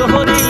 শহরে